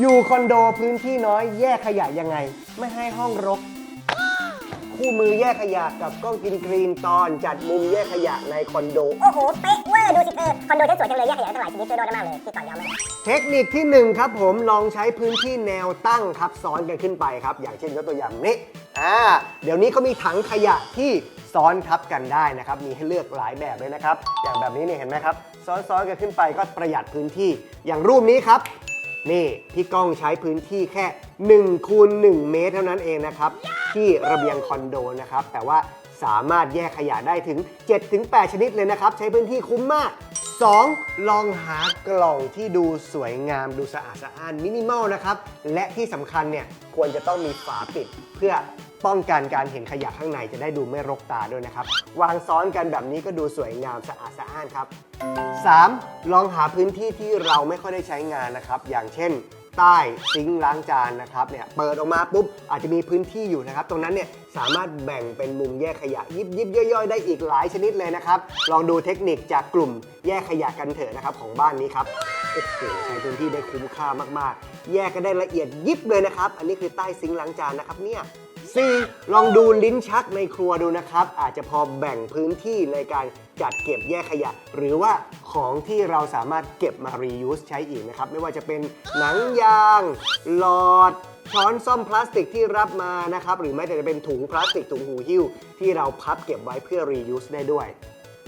อยู่คอนโดพื้นที่น้อยแยกขยะยังไง ไม่ให้ห้องรก คู่มือแยกขยะกับกล้องกินกรีนตอนจัดมุมแยกขยะในคอนโด โอ้โห เป๊ะเวอร์ดูสิเออคอนโดที่สวยจังเลยแยกขยะตั้งหลายชนิดช่วยโดนได้มากเลยที่ต่อยาวมากเทคนิคที่ 1 ครับผมลองใช้พื้นที่แนวตั้งครับซ้อนกันขึ้นไปครับ อย่างเช่นยกตัวอย่างนี้อ่าเดี๋ยวนี้เขามีถังขยะที่ซ้อนทับกันได้นะครับ มีให้เลือกหลายแบบเลยนะครับ อย่างแบบนี้เนี่ยเห็นไหมครับ ซ้อนๆกันขึ้นไปก็ประหยัดพื้นที่ อย่างรูปนี้ครับ นี่พี่ก้องใช้พื้นที่แค่1คูณ1เมตรเท่านั้นเองนะครับ ที่ระเบียงคอนโดนะครับ แต่ว่าสามารถแยกขยะได้ถึง 7-8 ชนิดเลยนะครับ ใช้พื้นที่คุ้มมาก 2. ลองหากล่องที่ดูสวยงามดูสะอาดสะอ้านมินิมอลนะครับ และที่สำคัญเนี่ยควรจะต้องมีฝาปิดเพื่อ ป้องกันการเห็นขยะข้างในจะได้ดูไม่รกตาด้วยนะครับ วางซ้อนกันแบบนี้ก็ดูสวยงามสะอาดสะอ้านครับ 3. ลองหาพื้นที่ที่เราไม่ค่อยได้ใช้งานนะครับ อย่างเช่น ใต้ซิงค์ล้างจานนะครับเนี่ยเปิดออกมาปุ๊บอาจจะมีพื้นที่อยู่นะครับ ตรงนั้นเนี่ยสามารถแบ่งเป็นมุมแยกขยะยิบยิบย่อยๆ ได้อีกหลายชนิดเลยนะครับ ลองดูเทคนิคจากกลุ่มแยกขยะกันเถอะนะครับของบ้านนี้ครับโอ้โหใช้พื้นที่ได้คุ้มค่ามากๆ แยกกันได้ละเอียดยิบเลยนะครับ อันนี้คือใต้ซิงค์ล้างจานนะครับเนี่ย 4. ลองดูลิ้นชักในครัวดูนะครับ อาจจะพอแบ่งพื้นที่ในการจัดเก็บแยกขยะ หรือว่าของที่เราสามารถเก็บมา reuse ใช้อีกนะครับ ไม่ว่าจะเป็นหนังยาง หลอด ช้อนซ่อมพลาสติกที่รับมานะครับ หรือแม้แต่จะเป็นถุงพลาสติกถุงหูหิ้ว ที่เราพับเก็บไว้เพื่อ reuse ได้ด้วย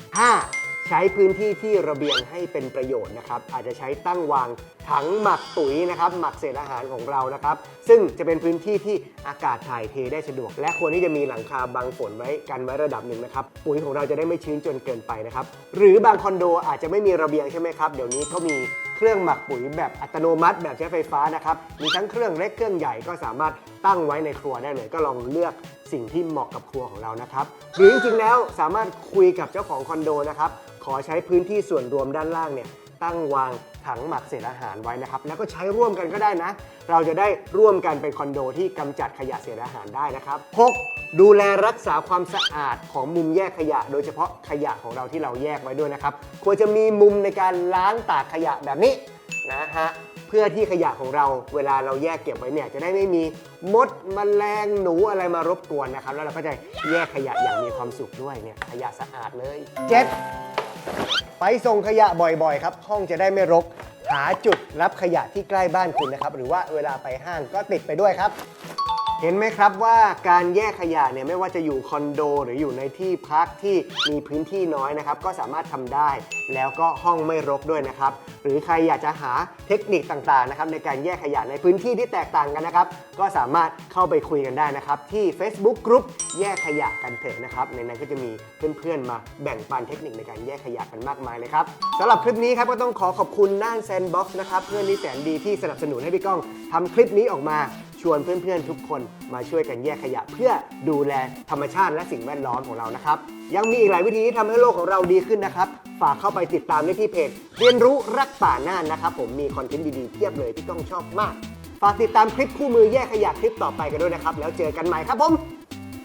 5. ใช้พื้นที่ที่ระเบียงให้เป็นประโยชน์นะครับอาจจะใช้ตั้งวางถังหมักปุ๋ยนะครับหมักเศษอาหารของเรานะครับ ซึ่งจะเป็นพื้นที่ที่อากาศถ่ายเทได้สะดวก และควรที่จะมีหลังคาบังฝนไว้กันไว้ระดับหนึ่งนะครับปุ๋ยของเราจะได้ไม่ชื้นจนเกินไปนะครับหรือบางคอนโดอาจจะไม่มีระเบียงใช่ไหมครับเดี๋ยวนี้ก็มี เครื่องหมักปุ๋ยแบบอัตโนมัติแบบใช้ไฟฟ้านะครับ มีทั้งเครื่องเล็กเครื่องใหญ่ก็สามารถตั้งไว้ในครัวได้เลย ก็ลองเลือกสิ่งที่เหมาะกับครัวของเรานะครับ หรือจริงๆแล้วสามารถคุยกับเจ้าของคอนโดนะครับ ขอใช้พื้นที่ส่วนรวมด้านล่างเนี่ย ตั้งวางถังหมักเศษอาหารไว้นะครับ แล้วก็ใช้ร่วมกันก็ได้นะ เราจะได้ร่วมกันเป็นคอนโดที่กำจัดขยะเศษอาหารได้นะครับ 6. ดูแลรักษาความสะอาดของมุมแยกขยะ โดยเฉพาะขยะของเราที่เราแยกไว้ด้วยนะครับ ควรจะมีมุมในการล้างตากขยะแบบนี้นะฮะเพื่อที่ขยะของเราเวลาเราแยกเก็บไว้เนี่ยจะได้ไม่มีมดมแมลงหนูอะไรมารบกวนนะครับ แล้วเราก็จะแยกขยะอย่างมีความสุขด้วยเนี่ยขยะสะอาดเลย 7. ไปส่งขยะบ่อยๆ ครับ ห้องจะได้ไม่รก หาจุดรับขยะที่ใกล้บ้านคุณนะครับ หรือว่าเวลาไปห้างก็ติดไปด้วยครับ เห็นไหมครับว่าการแยกขยะเนี่ยไม่ว่าจะอยู่คอนโด หรืออยู่ในที่พักที่มีพื้นที่น้อยนะครับ ก็สามารถทำได้ แล้วก็ห้องไม่รกด้วยนะครับ หรือใครอยากจะหาเทคนิคต่างๆนะครับในการแยกขยะในพื้นที่ที่แตกต่างกันนะครับ ก็สามารถเข้าไปคุยกันได้นะครับ ที่ Facebook Group แยกขยะกันเถอะนะครับ ในนั้นก็จะมีเพื่อนๆมาแบ่งปันเทคนิคในการแยกขยะกันมากมายเลยครับสำหรับคลิปนี้ครับก็ต้องขอขอบคุณน่านแซนบ็อกซ์นะครับเพื่อนที่แสนดีที่สนับสนุนให้พี่ก้องทำคลิปนี้ออกมา ชวนเพื่อนๆทุกคนมาช่วยกันแยกขยะ เพื่อดูแลธรรมชาติและสิ่งแวดล้อมของเรานะครับ ยังมีอีกหลายวิธีที่ทำให้โลกของเราดีขึ้นนะครับ ฝากเข้าไปติดตามได้ที่เพจ เรียนรู้รักป่าน่านนะครับ ผมมีคอนเทนต์ดีๆเพียบเลยที่ต้องชอบมาก ฝากติดตามคลิปคู่มือแยกขยะคลิปต่อไปกันด้วยนะครับ แล้วเจอกันใหม่ครับผม